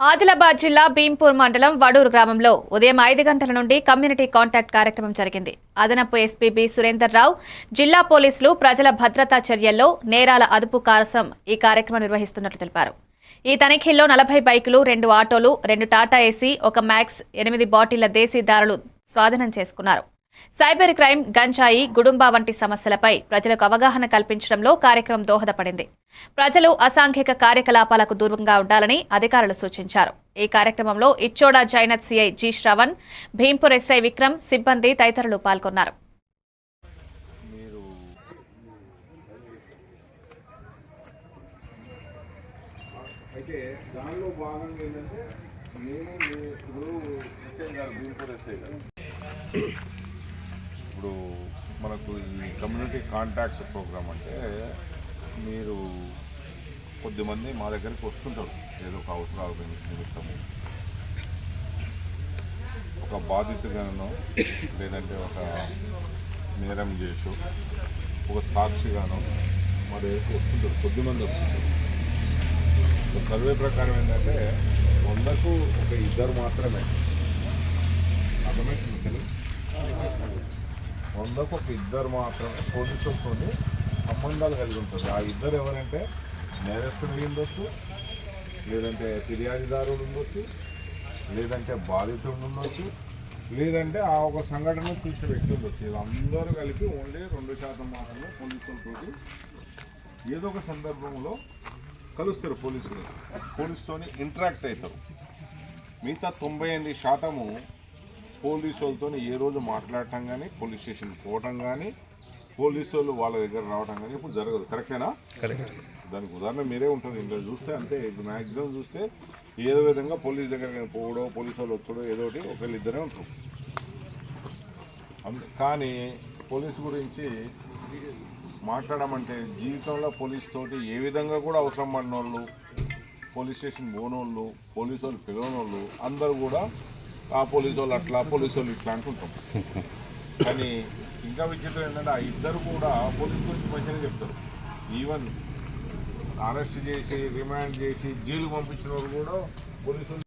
ఆదిలాబాద్ జిల్లా భీంపూర్ మండలం వడూరు గ్రామంలో ఉదయం ఐదు గంటల నుండి కమ్యూనిటీ కాంటాక్ట్ కార్యక్రమం జరిగింది. అదనపు ఎస్పీబీ సురేందర్ రావు జిల్లా పోలీసులు ప్రజల భద్రతా చర్యల్లో నేరాల అదుపు కోసం ఈ కార్యక్రమం నిర్వహిస్తున్నట్లు తెలిపారు. ఈ తనిఖీల్లో నలభై బైకులు రెండు ఆటోలు రెండు టాటా ఏసీ ఒక మ్యాక్స్ ఎనిమిది బాటిళ్ళ దేశీ దారులు స్వాధీనం చేసుకున్నారు. సైబర్ క్రైమ్ గంజాయి గుడుంబా వంటి సమస్యలపై ప్రజలకు అవగాహన కల్పించడంలో కార్యక్రమం దోహదపడింది. ప్రజలు అసాంఘిక కార్యకలాపాలకు దూరంగా ఉండాలని అధికారులు సూచించారు. ఈ కార్యక్రమంలో Ichoda Jainath CI G Shravan Bhimpur SI Vikram సిబ్బంది తదితరులు పాల్గొన్నారు. అయితే దానిలో భాగంగా ఏంటంటే నేను ఇప్పుడు మనకు ఈ కమ్యూనిటీ కాంటాక్ట్ ప్రోగ్రామ్ అంటే మీరు కొద్దిమంది మా దగ్గరికి వస్తుంటారు. ఏదో ఒక అవసరాల నిమిత్తము. ఒక బాధితుగానో లేదంటే ఒక నేరం చేసు ఒక సాక్షిగానో మా దగ్గరికి వస్తుంటారు. కొద్దిమంది వస్తుంటారు. సర్వే ప్రకారం ఏంటంటే వందకు ఒక ఇద్దరు మాత్రమే. అర్థమవుతుంది తెలుగు వందకు ఒక ఇద్దరు మాత్రమే పోలీసులతో సంబంధాలు కలిగి ఉంటుంది ఆ ఇద్దరు ఎవరంటే నేరస్తుడు ఉండొచ్చు లేదంటే ఫిర్యాదుదారుడు ఉండొచ్చు లేదంటే బాధితుడు ఉండొచ్చు లేదంటే ఆ ఒక సంఘటన చూసిన వ్యక్తి ఉండొచ్చు. వీళ్ళందరూ కలిపి ఓన్లీ రెండు శాతం మాత్రమే పోలీసులతో ఏదో ఒక సందర్భంలో కలుస్తారు పోలీసులు. పోలీసుతో ఇంటరాక్ట్ అవుతారు. మిగతా తొంభై ఎనిమిది శాతము పోలీసు వాళ్ళతో ఏ రోజు మాట్లాడటం కానీ పోలీస్ స్టేషన్ పోవటం కానీ పోలీసు వాళ్ళు వాళ్ళ దగ్గర రావటం కానీ ఇప్పుడు జరగదు. కరెక్టేనా? దానికి ఉదాహరణ మీరే ఉంటుంది. ఇంకా చూస్తే అంతే ఇప్పుడు మ్యాక్సిమం చూస్తే ఏదో విధంగా పోలీస్ దగ్గర పోవడో పోలీసు వాళ్ళు వచ్చడో ఏదో ఒకటి ఒకళ్ళు ఇద్దరే ఉంటారు. కానీ పోలీసు గురించి మాట్లాడమంటే జీవితంలో పోలీస్ తోటి ఏ విధంగా కూడా అవసరం పడిన వాళ్ళు పోలీస్ స్టేషన్ పోనోళ్ళు పోలీసు వాళ్ళు పిలవనోళ్ళు అందరూ కూడా ఆ పోలీసు వాళ్ళు అట్లా పోలీసు వాళ్ళు ఇట్లా అంటుంటాం కానీ ఇంకా విచిత్రం ఏంటంటే ఆ ఇద్దరు కూడా పోలీస్ గురించి మంచిగా చెప్తారు. ఈవెన్ అరెస్ట్ చేసి రిమాండ్ చేసి జైలు పంపించిన వాళ్ళు కూడా పోలీసులు